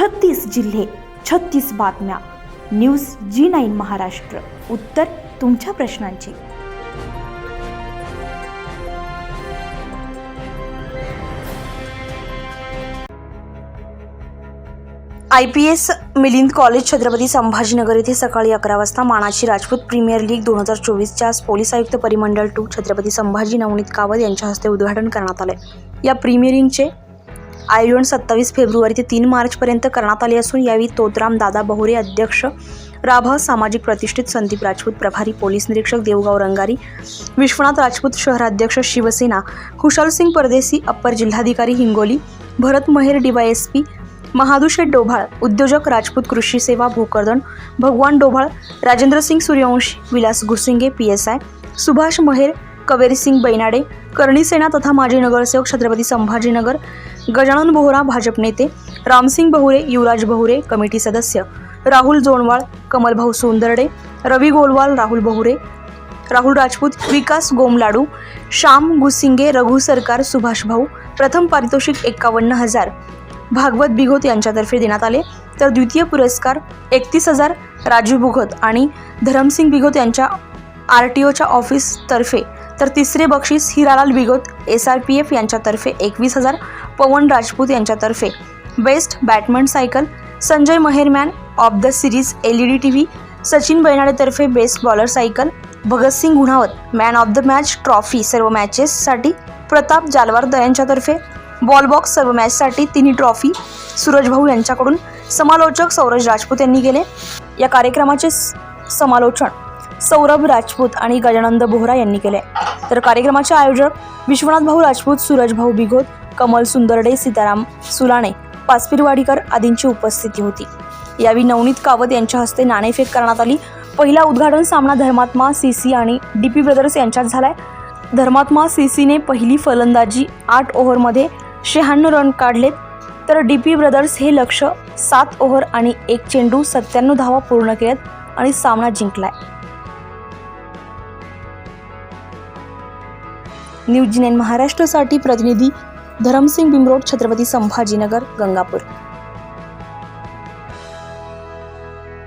छत्तीस जिल्हे छत्तीस बातम्या. News G nine Maharashtra. उत्तर तुमच्या प्रश्नांची. I P S Milind college Chhatrapati Sambhajinagar येथे सकाळी अकरा वाजता मानाची राजपूत प्रीमियर लीग दोन हजार चोवीसच्या पोलीस आयुक्त परिमंडळ टू छत्रपती संभाजी नवनीत कावत यांच्या हस्ते उद्घाटन करण्यात आले या प्रीमियरिंगचे आयोजन सत्तावीस फेब्रुवारी ते तीन मार्चपर्यंत करण्यात आले असून यावेळी तोतराम दादा बहुरे अध्यक्ष राभा सामाजिक प्रतिष्ठित संदीप राजपूत प्रभारी पोलीस निरीक्षक देवगाव रंगारी विश्वनाथ राजपूत शहराध्यक्ष शिवसेना खुशालसिंग परदेसी अप्पर जिल्हाधिकारी हिंगोली भरत महेर डीवायएसपी महादुशेठ डोभाळ उद्योजक राजपूत कृषी सेवा Bhokardan Bhagwan Dobhal Rajendra Singh Suryavanshi Vilas Ghusinge P S I Subhash Maher Kaveri Singh Bainade Karnisena तथा माजी नगरसेवक छत्रपती संभाजीनगर गजानन बोहरा भाजप नेते रामसिंग बहुरे युवराज बहुरे कमिटी सदस्य राहुल जोणवाळ कमलभाऊ सोंदर्डे रवी गोलवाल राहुल बहुरे राहुल राजपूत विकास गोमलाडू श्याम गुसिंगे रघु सरकार सुभाष भाऊ प्रथम पारितोषिक एक्कावन्न हजार भागवत बिघोत यांच्यातर्फे देण्यात आले. तर द्वितीय पुरस्कार एकतीस हजार राजू बुघोत आणि धरमसिंग बिघोत यांच्या आर टी ओच्या ऑफिसतर्फे तर तिसरे बक्षीस Hiralal Bighot S R P F यांच्यातर्फे एकवीस हजार पवन राजपूत यांच्यातर्फे. Best batsman cycle Sanjay महेरमॅन of the series L E D T V Sachin बैनाडेतर्फे best bowler cycle Bhagatsingh Gunawat man of the match trophy सर्व मॅचेससाठी प्रताप जालवार यांच्यातर्फे बॉलबॉक्स सर्व मॅचसाठी तिन्ही ट्रॉफी सूरज भाऊ यांच्याकडून समालोचक सौरज राजपूत यांनी केले. या कार्यक्रमाचे समालोचन सौरभ राजपूत आणि गजानंद बोहरा यांनी केले तर कार्यक्रमाचे आयोजक विश्वनाथ भाऊ राजपूत सूरज भाऊ बिघोत कमल सुंदरडे सीताराम सुलाणे पाचपिरवाडीकर आदींची उपस्थिती होती. यावेळी नवनीत कावत यांच्या हस्ते नाणेफेक करण्यात आली. पहिला उद्घाटन सामना धर्मात्मा सी सी आणि डी पी ब्रदर्स यांच्यात झालाय. धर्मात्मा सी सीने पहिली फलंदाजी आठ ओव्हरमध्ये शहाण्णव रन काढलेत. तर डी पी ब्रदर्स हे लक्ष सात ओव्हर आणि एक चेंडू सत्त्याण्णव धावा पूर्ण केलेत आणि सामना जिंकलाय. न्यूज जी महाराष्ट्रासाठी प्रतिनिधी धरमसिंग बिमरोड छत्रपती संभाजीनगर गंगापूर.